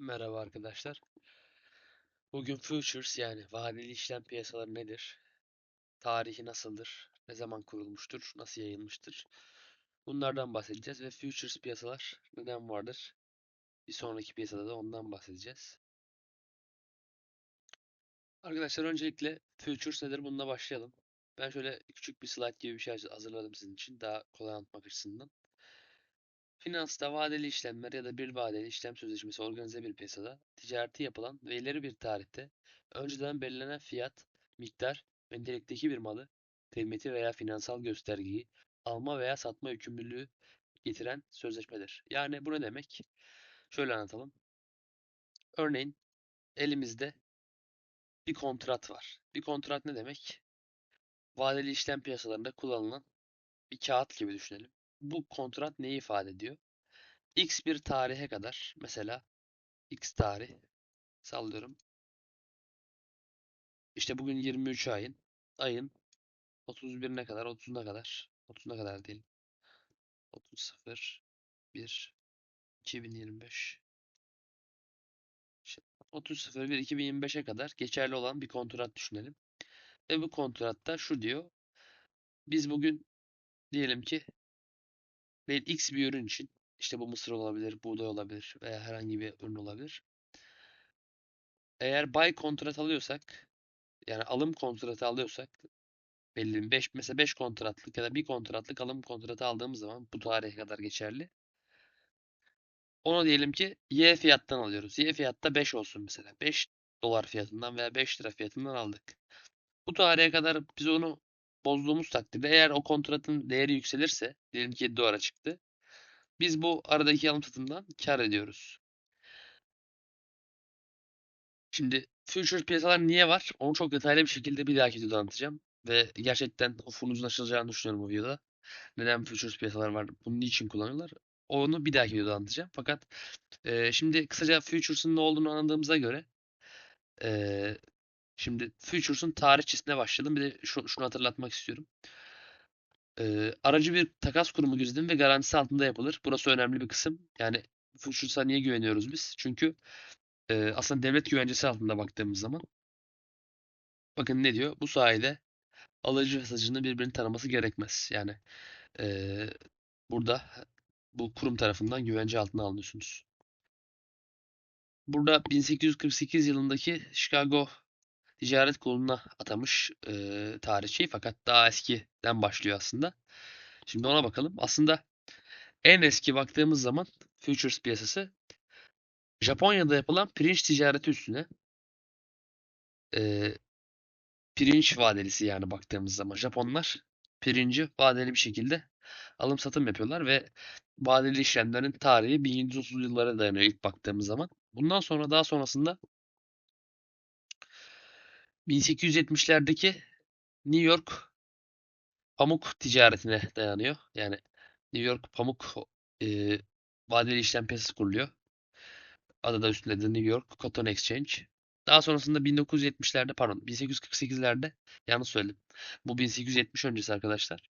Merhaba arkadaşlar. Bugün futures yani vadeli işlem piyasaları nedir? Tarihi nasıldır? Ne zaman kurulmuştur? Nasıl yayılmıştır? Bunlardan bahsedeceğiz ve futures piyasalar neden vardır? Bir sonraki piyasada da ondan bahsedeceğiz. Arkadaşlar öncelikle futures nedir? Bununla başlayalım. Ben şöyle küçük bir slide gibi bir şey hazırladım sizin için daha kolay anlatmak açısından. Finansta vadeli işlemler ya da bir vadeli işlem sözleşmesi organize bir piyasada ticareti yapılan ve ileri bir tarihte önceden belirlenen fiyat, miktar ve nitelikteki bir malı, kıymeti veya finansal göstergeyi alma veya satma yükümlülüğü getiren sözleşmedir. Yani bu ne demek? Şöyle anlatalım. Örneğin elimizde bir kontrat var. Bir kontrat ne demek? Vadeli işlem piyasalarında kullanılan bir kağıt gibi düşünelim bu kontrat neyi ifade ediyor? X bir tarihe kadar mesela X tarih sallıyorum. İşte bugün 23 ayın ayın 31'ine kadar 30'una kadar 30'una kadar değil 30 0 1 2025 30 0 1 2025'e kadar geçerli olan bir kontrat düşünelim. Ve bu kontratta şu diyor. Biz bugün diyelim ki Değil X bir ürün için işte bu mısır olabilir, buğday olabilir veya herhangi bir ürün olabilir. Eğer buy kontrat alıyorsak yani alım kontratı alıyorsak belli 5 mesela 5 kontratlık ya da bir kontratlık alım kontratı aldığımız zaman bu tarihe kadar geçerli. Onu diyelim ki Y fiyattan alıyoruz. Y fiyatta 5 olsun mesela. 5 dolar fiyatından veya 5 lira fiyatından aldık. Bu tarihe kadar biz onu bozduğumuz takdirde eğer o kontratın değeri yükselirse diyelim ki 7 dolara çıktı. Biz bu aradaki alım satımdan kar ediyoruz. Şimdi futures piyasalar niye var? Onu çok detaylı bir şekilde bir dahaki videoda anlatacağım. Ve gerçekten ufunuzun açılacağını düşünüyorum bu videoda. Neden futures piyasalar var? Bunu niçin kullanıyorlar? Onu bir dahaki videoda anlatacağım. Fakat e, şimdi kısaca futures'ın ne olduğunu anladığımıza göre e, Şimdi Futures'un tarihçesine başlayalım. Bir de şu, şunu hatırlatmak istiyorum. Ee, aracı bir takas kurumu gözetim ve garantisi altında yapılır. Burası önemli bir kısım. Yani Futures'a niye güveniyoruz biz? Çünkü e, aslında devlet güvencesi altında baktığımız zaman bakın ne diyor? Bu sayede alıcı ve satıcının birbirini tanıması gerekmez. Yani e, burada bu kurum tarafından güvence altına alınıyorsunuz. Burada 1848 yılındaki Chicago ticaret kuruluna atamış e, tarihçi fakat daha eskiden başlıyor aslında. Şimdi ona bakalım. Aslında en eski baktığımız zaman futures piyasası Japonya'da yapılan pirinç ticareti üstüne e, pirinç vadelisi yani baktığımız zaman Japonlar pirinci vadeli bir şekilde alım satım yapıyorlar ve vadeli işlemlerin tarihi 1730 yıllara dayanıyor ilk baktığımız zaman. Bundan sonra daha sonrasında 1870'lerdeki New York pamuk ticaretine dayanıyor. Yani New York pamuk e, vadeli işlem piyasası kuruluyor. Adı da üstünde de New York Cotton Exchange. Daha sonrasında 1970'lerde pardon 1848'lerde yanlış söyledim. Bu 1870 öncesi arkadaşlar.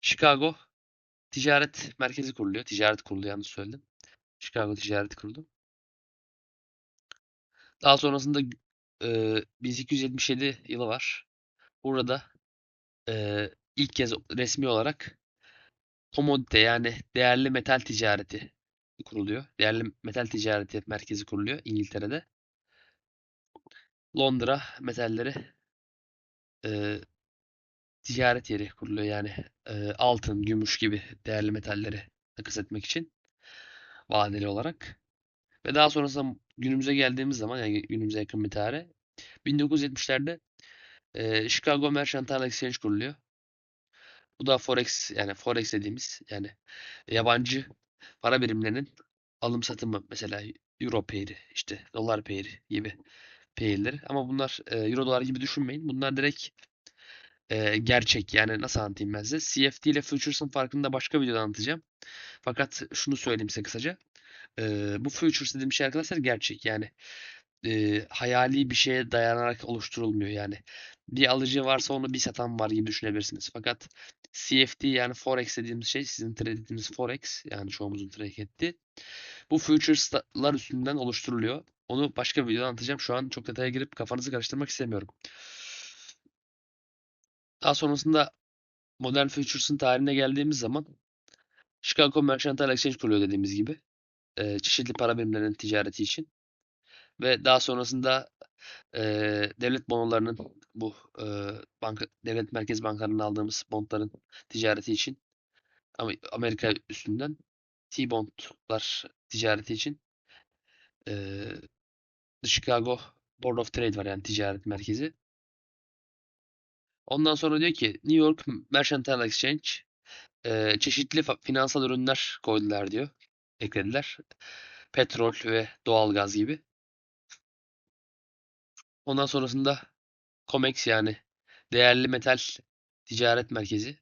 Chicago Ticaret Merkezi kuruluyor. Ticaret kurulu yanlış söyledim. Chicago Ticaret Kurulu. Daha sonrasında e, 1877 yılı var. Burada e, ilk kez resmi olarak komodite yani değerli metal ticareti kuruluyor. Değerli metal ticareti merkezi kuruluyor İngiltere'de. Londra metalleri e, ticaret yeri kuruluyor. Yani e, altın, gümüş gibi değerli metalleri takas etmek için vadeli olarak. Ve daha sonrasında günümüze geldiğimiz zaman yani günümüze yakın bir tarih 1970'lerde e, Chicago Mercantile Exchange kuruluyor. Bu da Forex yani Forex dediğimiz yani yabancı para birimlerinin alım satımı mesela Euro pair'i işte dolar pair'i gibi pair'leri ama bunlar e, Euro dolar gibi düşünmeyin. Bunlar direkt e, gerçek yani nasıl anlatayım ben size. CFD ile Futures'ın farkını da başka videoda anlatacağım. Fakat şunu söyleyeyim size kısaca. E, bu Futures dediğim şey arkadaşlar gerçek yani e, hayali bir şeye dayanarak oluşturulmuyor yani. bir alıcı varsa onu bir satan var gibi düşünebilirsiniz. Fakat CFD yani Forex dediğimiz şey sizin trade ettiğiniz Forex yani çoğumuzun trade ettiği bu futures'lar üstünden oluşturuluyor. Onu başka bir videoda anlatacağım. Şu an çok detaya girip kafanızı karıştırmak istemiyorum. Daha sonrasında modern futures'ın tarihine geldiğimiz zaman Chicago Mercantile Exchange kuruyor dediğimiz gibi. Ee, çeşitli para birimlerinin ticareti için. Ve daha sonrasında e, devlet bonolarının bu e, banka, devlet merkez bankalarından aldığımız bondların ticareti için ama Amerika üstünden T-bondlar ticareti için e, Chicago Board of Trade var yani ticaret merkezi. Ondan sonra diyor ki New York Mercantile Exchange e, çeşitli finansal ürünler koydular diyor. Eklediler. Petrol ve doğalgaz gibi. Ondan sonrasında COMEX yani değerli metal ticaret merkezi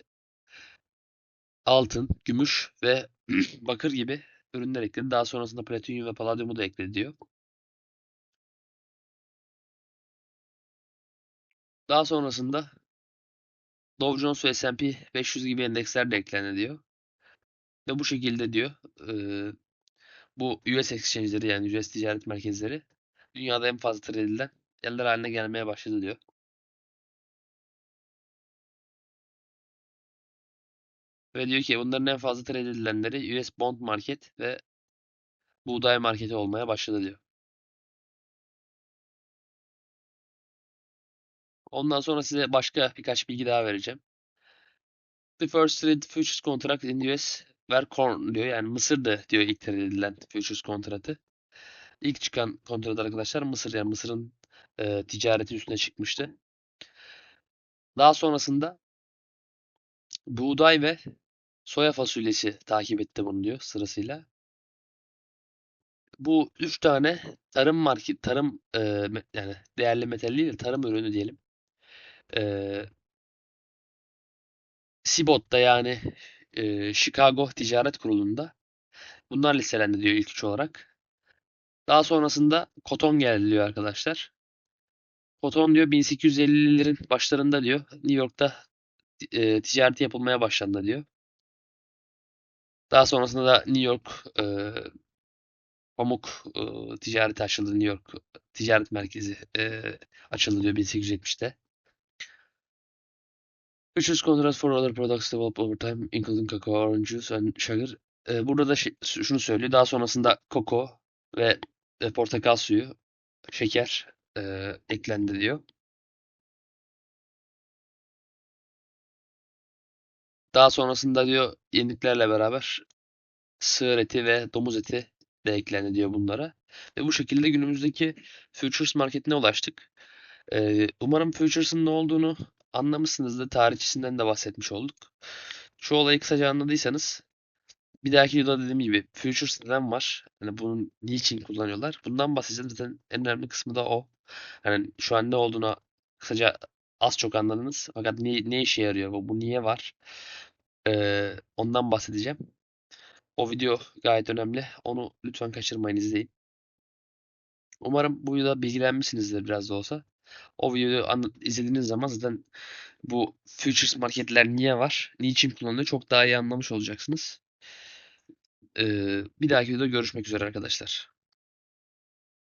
altın, gümüş ve bakır gibi ürünler ekledi. Daha sonrasında platinyum ve paladyumu da ekledi diyor. Daha sonrasında Dow Jones ve S&P 500 gibi endeksler de eklendi diyor. Ve bu şekilde diyor bu US exchange'leri yani US ticaret merkezleri dünyada en fazla trade edilen yerler haline gelmeye başladı diyor. Ve diyor ki bunların en fazla trade edilenleri US Bond Market ve buğday marketi olmaya başladı diyor. Ondan sonra size başka birkaç bilgi daha vereceğim. The first traded futures contract in US were corn diyor. Yani Mısır'dı diyor ilk trade edilen futures kontratı. İlk çıkan kontrat arkadaşlar Mısır yani Mısır'ın e, ticareti üstüne çıkmıştı. Daha sonrasında buğday ve soya fasulyesi takip etti bunu diyor sırasıyla. Bu üç tane tarım market, tarım e, yani değerli metal değil de tarım ürünü diyelim. E, Sibot'ta yani e, Chicago Ticaret Kurulu'nda bunlar listelendi diyor ilk üç olarak. Daha sonrasında koton geldi diyor arkadaşlar. Koton diyor 1850'lerin başlarında diyor New York'ta e, ticareti yapılmaya başlandı diyor. Daha sonrasında da New York e, pamuk e, ticareti açıldı. New York ticaret merkezi e, açıldı diyor 1870'te. Futures contracts for other products developed over time including cocoa, orange juice and sugar. E, burada da şey, şunu söylüyor. Daha sonrasında koko ve e, portakal suyu, şeker e, eklendi diyor. Daha sonrasında diyor yeniliklerle beraber sığır eti ve domuz eti de eklendi diyor bunlara. Ve bu şekilde günümüzdeki futures marketine ulaştık. Ee, umarım futures'ın ne olduğunu anlamışsınızdır. Tarihçisinden de bahsetmiş olduk. Şu olayı kısaca anladıysanız bir dahaki videoda dediğim gibi futures neden var? Yani bunun niçin kullanıyorlar? Bundan bahsedeceğim. Zaten en önemli kısmı da o. Yani şu an ne olduğunu kısaca az çok anladınız. Fakat ne, ne işe yarıyor bu? Bu niye var? Ee, ondan bahsedeceğim. O video gayet önemli. Onu lütfen kaçırmayın izleyin. Umarım bu videoda bilgilenmişsinizdir biraz da olsa. O videoyu izlediğiniz zaman zaten bu futures marketler niye var, niçin kullanılıyor çok daha iyi anlamış olacaksınız. Ee, bir dahaki videoda görüşmek üzere arkadaşlar.